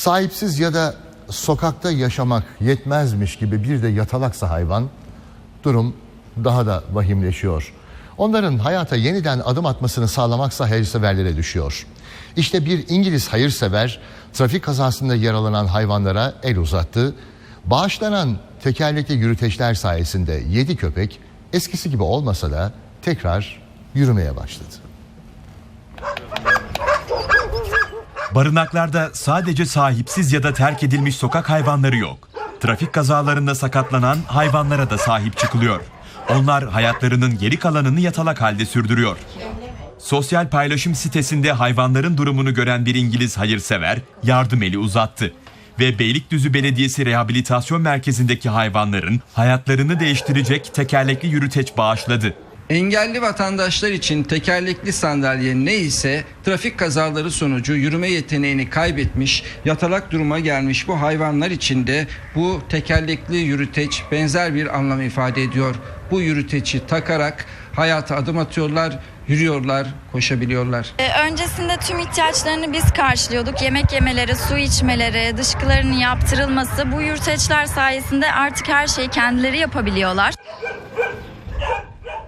Sahipsiz ya da sokakta yaşamak yetmezmiş gibi bir de yatalaksa hayvan durum daha da vahimleşiyor. Onların hayata yeniden adım atmasını sağlamaksa hayırseverlere düşüyor. İşte bir İngiliz hayırsever trafik kazasında yaralanan hayvanlara el uzattı. Bağışlanan tekerlekli yürüteçler sayesinde 7 köpek eskisi gibi olmasa da tekrar yürümeye başladı. Barınaklarda sadece sahipsiz ya da terk edilmiş sokak hayvanları yok. Trafik kazalarında sakatlanan hayvanlara da sahip çıkılıyor. Onlar hayatlarının geri kalanını yatalak halde sürdürüyor. Sosyal paylaşım sitesinde hayvanların durumunu gören bir İngiliz hayırsever yardım eli uzattı. Ve Beylikdüzü Belediyesi Rehabilitasyon Merkezi'ndeki hayvanların hayatlarını değiştirecek tekerlekli yürüteç bağışladı. Engelli vatandaşlar için tekerlekli sandalye ne ise trafik kazaları sonucu yürüme yeteneğini kaybetmiş, yatalak duruma gelmiş bu hayvanlar için de bu tekerlekli yürüteç benzer bir anlam ifade ediyor. Bu yürüteci takarak hayata adım atıyorlar, yürüyorlar, koşabiliyorlar. Ee, Öncesinde tüm ihtiyaçlarını biz karşılıyorduk. Yemek yemeleri, su içmeleri, dışkılarının yaptırılması. Bu yürüteçler sayesinde artık her şeyi kendileri yapabiliyorlar.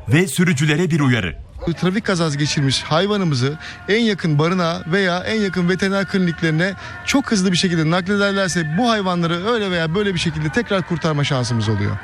Ve sürücülere bir uyarı. trafik kazası geçirmiş hayvanımızı en yakın barınağa veya en yakın veteriner kliniklerine çok hızlı bir şekilde naklederlerse bu hayvanları öyle veya böyle bir şekilde tekrar kurtarma şansımız oluyor.